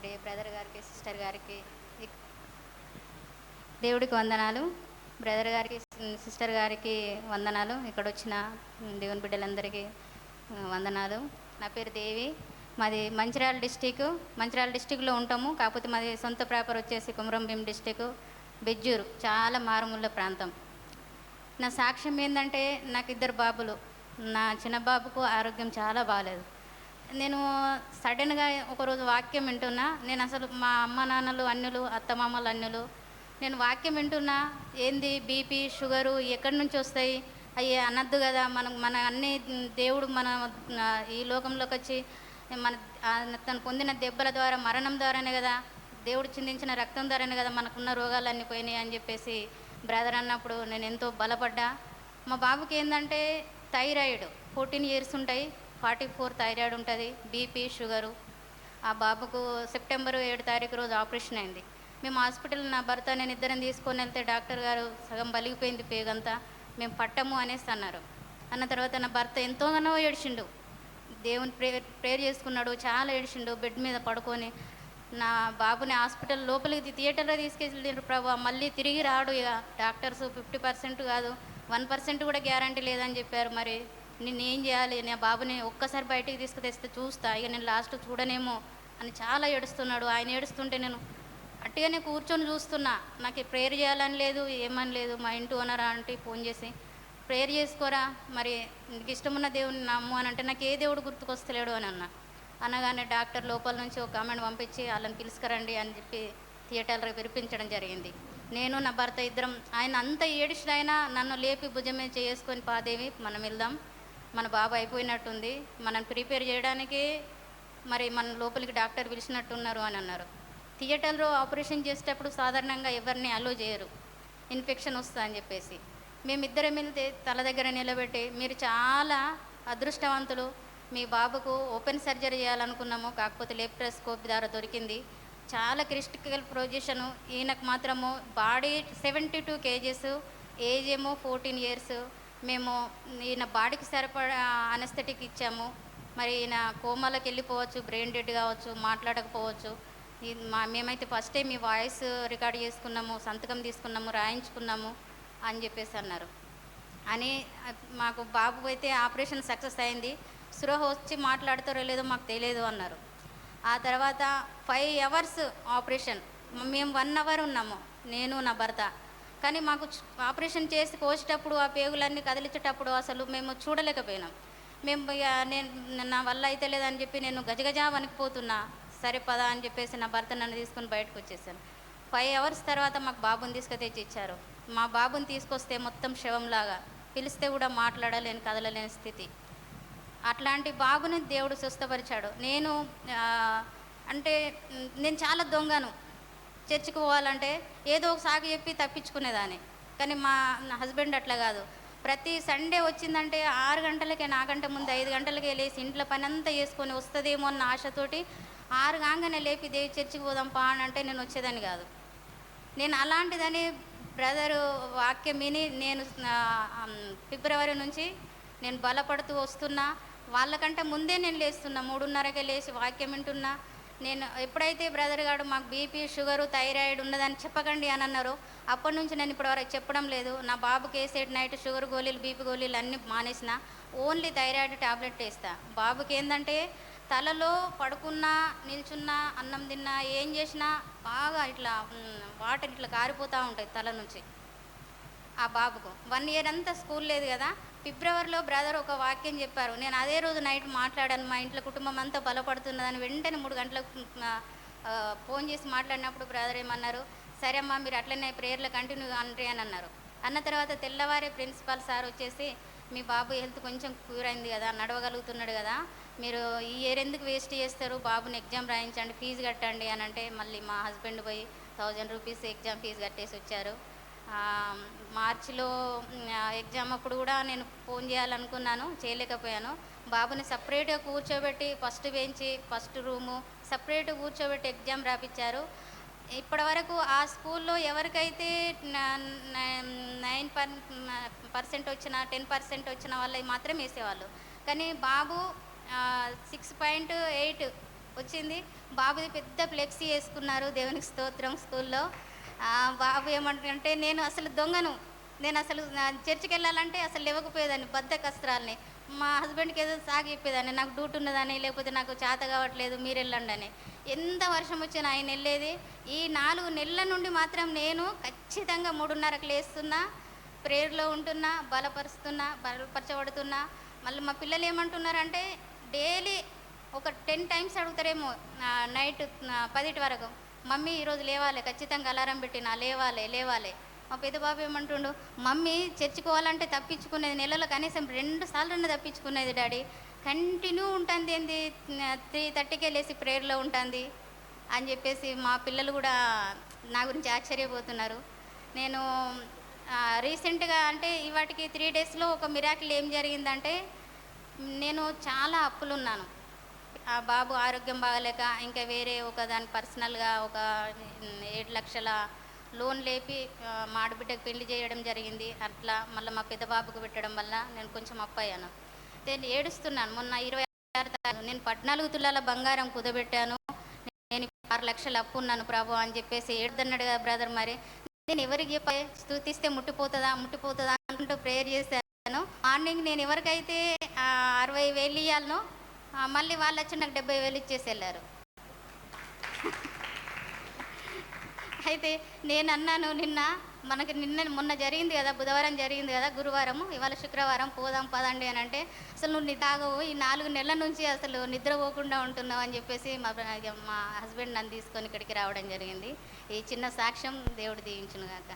మరి బ్రదర్ గారికి సిస్టర్ గారికి దేవుడికి వందనాలు. బ్రదర్ గారికి సిస్టర్ గారికి వందనాలు. ఇక్కడ వచ్చిన దేవుని బిడ్డలందరికీ వందనాలు. నా పేరు దేవి. మాది మంచిర్యాల డిస్టిక్ మంచిర్యాల డిస్టిక్లో ఉంటాము. కాకపోతే మాది సొంత ప్రాపర్ వచ్చేసి కుమరంభీం డిస్టిక్ బెజ్జూరు. చాలా మారుమూల ప్రాంతం. నా సాక్ష్యం ఏంటంటే నాకు ఇద్దరు బాబులు. నా చిన్న బాబుకు ఆరోగ్యం చాలా బాగాలేదు నేను సడన్గా ఒకరోజు వాక్యం వింటున్నా. నేను అసలు మా అమ్మ నాన్నలు అన్నులు అత్తమామలు అన్నులు నేను వాక్యం వింటున్నా. ఏంది? బీపీ షుగరు ఎక్కడి నుంచి వస్తాయి? అవి అనద్దు కదా. మనం మన అన్ని దేవుడు మన ఈ లోకంలోకి వచ్చి మన తను పొందిన దెబ్బల ద్వారా మరణం ద్వారానే కదా. దేవుడు చిందించిన రక్తం ద్వారానే కదా మనకున్న రోగాలన్నీ పోయినాయి అని చెప్పేసి బ్రదర్ అన్నప్పుడు నేను ఎంతో బలపడ్డా. మా బాబుకి ఏంటంటే థైరాయిడ్. ఫోర్టీన్ ఇయర్స్ ఉంటాయి. ఫార్టీ ఫోర్ థైరాయిడ్ ఉంటుంది బీపీ షుగరు. ఆ బాబుకు సెప్టెంబర్ ఏడు తారీఖు రోజు ఆపరేషన్ అయింది. మేము హాస్పిటల్ నా భర్త నేను ఇద్దరం తీసుకొని వెళ్తే డాక్టర్ గారు సగం బలిగిపోయింది పేగంతా మేము పట్టము అనేసి అన్నారు. అన్న తర్వాత నా భర్త ఎంతోగానో ఏడ్చిండు. దేవుని ప్రేయర్ ప్రేయర్ చేసుకున్నాడు చాలా ఏడ్చిండు బెడ్ మీద పడుకొని. నా బాబుని హాస్పిటల్ లోపలికి థియేటర్లో తీసుకెళ్ళారు ప్రభా మళ్ళీ తిరిగి రాడు ఇక. డాక్టర్స్ ఫిఫ్టీ పర్సెంట్ కాదు వన్ పర్సెంట్ కూడా గ్యారంటీ లేదని చెప్పారు మరి. నేను ఏం చేయాలి? నా బాబుని ఒక్కసారి బయటికి తీసుకు తెస్తే చూస్తా. ఇక నేను లాస్ట్ చూడనేమో అని చాలా ఏడుస్తున్నాడు. ఆయన ఏడుస్తుంటే నేను అట్టిగానే కూర్చొని చూస్తున్నా. నాకు ప్రేయర్ చేయాలని లేదు ఏమని లేదు. మా ఇంటి ఓనర్ ఆంటీ ఫోన్ చేసి ప్రేయర్ చేసుకోరా? మరి నీకు ఇష్టమున్న దేవుని నమ్ము అని అంటే నాకు ఏ దేవుడు గుర్తుకొస్తలేడు అని అన్న. అనగానే డాక్టర్ లోపల నుంచి ఒక కామెంట్ పంపించి వాళ్ళని పిలుచుకురండి అని చెప్పి థియేటర్లో విరిపించడం జరిగింది. నేను నా భర్త ఇద్దరం ఆయన అంత ఏడిచినైనా నన్ను లేపి భుజం మీద చేసుకొని పాదేవి మనం వెళ్దాం. మన బాబు అయిపోయినట్టుంది. మనం ప్రిపేర్ చేయడానికి మరి మన లోపలికి డాక్టర్ పిలిచినట్టున్నారు అని అన్నారు. థియేటర్లో ఆపరేషన్ చేసేటప్పుడు సాధారణంగా ఎవరిని అలో చేయరు. ఇన్ఫెక్షన్ వస్తా అని చెప్పేసి. మేమిద్దరం వెళ్తే తల దగ్గర నిలబెట్టి మీరు చాలా అదృష్టవంతులు. మీ బాబుకు ఓపెన్ సర్జరీ చేయాలనుకున్నాము కాకపోతే లెప్ట్రోస్కోప్ ద్వారా దొరికింది. చాలా క్రిటికల్ పొజిషను. ఈయనకు మాత్రము body seventy two kgs age ఏమో ఫోర్టీన్ ఇయర్స్. మేము ఈయన బాడీకి సరిపడా అనస్థెటిక్ ఇచ్చాము. మరి ఈయన కోమాలోకి వెళ్ళిపోవచ్చు బ్రెయిన్ డెడ్ కావచ్చు మాట్లాడకపోవచ్చు. మా మేమైతే ఫస్ట్ టైం మీ వాయిస్ రికార్డ్ చేసుకున్నాము సంతకం తీసుకున్నాము రాయించుకున్నాము అని చెప్పేసి అన్నారు. అని మాకు బాబు అయితే ఆపరేషన్ సక్సెస్ అయింది. సురహ వచ్చి మాట్లాడతారో లేదో మాకు తెలియదు అన్నారు. ఆ తర్వాత ఫైవ్ అవర్స్ ఆపరేషన్. మేము వన్ అవర్ ఉన్నాము. నేను నా భర్త. కానీ మాకు ఆపరేషన్ చేసి కోసేటప్పుడు ఆ పేగులన్నీ కదిలించేటప్పుడు అసలు మేము చూడలేకపోయినాం. మేము ఇక నేను నా వల్ల అయితే లేదని చెప్పి నేను గజగజా వణికిపోతున్నా. సరే పదా అని చెప్పేసి నా భర్త నన్ను తీసుకొని బయటకు వచ్చేసాను ఫైవ్ అవర్స్ తర్వాత మాకు బాబుని తీసుకు తెచ్చి ఇచ్చారు. మా బాబుని తీసుకొస్తే మొత్తం శవంలాగా. పిలిస్తే కూడా మాట్లాడలేని కదలలేని స్థితి. అట్లాంటి బాబుని దేవుడు స్వస్థపరిచాడు. నేను అంటే నేను చాలా దొంగను. చర్చికి పోవాలంటే ఏదో ఒక సాగు చెప్పి తప్పించుకునేదాన్ని. కానీ మా నా హస్బెండ్ అట్లా కాదు. ప్రతి సండే వచ్చిందంటే ఆరు గంటలకే నాకంటే ముందు ఐదు గంటలకే లేచి ఇంట్లో పని అంతా చేసుకొని వస్తుందేమో అన్న ఆశతోటి ఆరు కాగానే లేపి దేవి చర్చికి పోదాంపా అని అంటే నేను వచ్చేదాన్ని కాదు. నేను అలాంటిదని బ్రదరు వాక్యం విని నేను ఫిబ్రవరి నుంచి నేను బలపడుతూ వస్తున్నా. వాళ్ళకంటే ముందే నేను లేస్తున్నా. మూడున్నరకే లేచి వాక్యం వింటున్నా. నేను ఎప్పుడైతే బ్రదర్ గారు మాకు బీపీ షుగరు థైరాయిడ్ ఉన్నదని చెప్పకండి అని అన్నారు అప్పటి నుంచి నేను ఇప్పటివరకు చెప్పడం లేదు. నా బాబుకి వేసేటి నైట్ షుగర్ గోళీలు బీపీ గోళీలు అన్నీ మానేసిన ఓన్లీ థైరాయిడ్ టాబ్లెట్ వేస్తా. బాబుకి ఏంటంటే తలలో పడుకున్నా నిల్చున్నా అన్నం తిన్నా ఏం చేసినా బాగా ఇట్లా వాటర్ ఇట్లా కారిపోతూ ఉంటాయి తల నుంచి. ఆ బాబుకు. వన్ ఇయర్ అంతా స్కూల్ లేదు కదా ఫిబ్రవరిలో బ్రదర్ ఒక వాక్యం చెప్పారు నేను అదే రోజు నైట్ మాట్లాడాను మా ఇంట్లో కుటుంబం అంతా బలపడుతున్నదని వెంటనే మూడు గంటలకు ఫోన్ చేసి మాట్లాడినప్పుడు బ్రదర్ ఏమన్నారు సరే అమ్మా మీరు అట్లనే ప్రేయర్లు కంటిన్యూ అండ్రి అని అన్నారు. అన్న తర్వాత తెల్లవారే ప్రిన్సిపాల్ సార్ వచ్చేసి మీ బాబు హెల్త్ కొంచెం క్యూర్ అయింది కదా నడవగలుగుతున్నాడు కదా మీరు ఈ ఇయర్ ఎందుకు వేస్ట్ చేస్తారు బాబుని ఎగ్జామ్ రాయించండి ఫీజు కట్టండి అని అంటే మళ్ళీ మా హస్బెండ్ పోయి థౌజండ్ రూపీస్ ఎగ్జామ్ ఫీజు కట్టేసి వచ్చారు. మార్చిలో ఎగ్జామ్ అప్పుడు కూడా నేను ఫోన్ చేయాలనుకున్నాను చేయలేకపోయాను. బాబుని సపరేట్గా కూర్చోబెట్టి first bench first room separate కూర్చోబెట్టి ఎగ్జామ్ రాపించారు ఇప్పటి వరకు ఆ స్కూల్లో ఎవరికైతే నైన్ పర్ పర్సెంట్ వచ్చిన టెన్ పర్సెంట్ వచ్చిన వాళ్ళవి మాత్రం వేసేవాళ్ళు. కానీ బాబు సిక్స్ పాయింట్ ఎయిట్ వచ్చింది. బాబుది పెద్ద ఫ్లెక్సీ వేసుకున్నారు దేవునికి స్తోత్రం స్కూల్లో. బాబు ఏమంటే నేను అసలు దొంగను. నేను అసలు చర్చికి వెళ్ళాలంటే అసలు ఇవ్వకపోయేదాన్ని బద్ద కస్త్రాలని. మా హస్బెండ్కి ఏదో సాగి చెప్పేదాన్ని నాకు డ్యూటీ ఉన్నదని లేకపోతే నాకు చేత కావట్లేదు మీరు వెళ్ళండి అని. ఎంత వర్షం వచ్చినా ఆయన వెళ్ళేది ఈ నాలుగు నెలల నుండి మాత్రం నేను ఖచ్చితంగా మూడున్నరకు లేస్తున్నా ప్రేయర్లో ఉంటున్నా బలపరుస్తున్నా బలపరచబడుతున్నా. మళ్ళీ మా పిల్లలు ఏమంటున్నారంటే డైలీ ఒక టెన్ టైమ్స్ అడుగుతారేమో నైట్ పదిటి వరకు. మమ్మీ ఈరోజు లేవాలి ఖచ్చితంగా అలారం పెట్టినా లేవాలి లేవాలి. మా పెద్దబాబు ఏమంటుండు మమ్మీ చర్చుకోవాలంటే తప్పించుకునేది నెలలో కనీసం రెండు సార్లు తప్పించుకునేది డాడీ. కంటిన్యూ ఉంటుంది ఏంది? త్రీ థర్టీకే లేసి ప్రేయర్లో ఉంటుంది. అని చెప్పేసి మా పిల్లలు కూడా నా గురించి ఆశ్చర్యపోతున్నారు. నేను రీసెంట్గా అంటే ఇవాటికి త్రీ డేస్లో ఒక మిరాకిల్ ఏం జరిగిందంటే నేను చాలా అప్పులున్నాను. ఆ బాబు ఆరోగ్యం బాగలేక ఇంకా వేరే ఒక దాని పర్సనల్గా ఒక ఏడు లక్షల లోన్ లేపి ఆ, మా ఆడబిడ్డకు పెళ్ళి చేయడం జరిగింది. అట్లా మళ్ళీ మా పెద్ద బాబుకు పెట్టడం వల్ల నేను కొంచెం అప్పయ్యాను. నేను ఏడుస్తున్నాను. మొన్న ఇరవై ఆరు తారీఖు నేను పద్నాలుగు తులాల బంగారం కుదబెట్టాను. నేను ఆరు లక్షలు అప్పు ఉన్నాను ప్రభు అని చెప్పేసి ఏడుదన్నాడు కదా బ్రదర్ మరి. నేను ఎవరికి చెప్పే? స్థుతిస్తే ముట్టిపోతుందా? ముట్టిపోతుందా? అంటూ ప్రేయర్ చేశాను. మార్నింగ్ నేను ఎవరికైతే అరవై వేలు ఇవ్వాలనో మళ్ళీ వాళ్ళు వచ్చి నాకు డెబ్బై వేలు ఇచ్చేసి వెళ్ళారు. అయితే నేను అన్నాను నిన్న మనకి నిన్న మొన్న జరిగింది కదా బుధవారం జరిగింది కదా గురువారం ఇవాళ శుక్రవారం పోదాం పదండి అని అంటే అసలు నువ్వు తాగవు ఈ నాలుగు నెలల నుంచి అసలు నిద్రపోకుండా ఉంటున్నావు అని చెప్పేసి మా మా హస్బెండ్ నన్ను తీసుకొని ఇక్కడికి రావడం జరిగింది. ఈ చిన్న సాక్ష్యం దేవుడు దీవించును గాక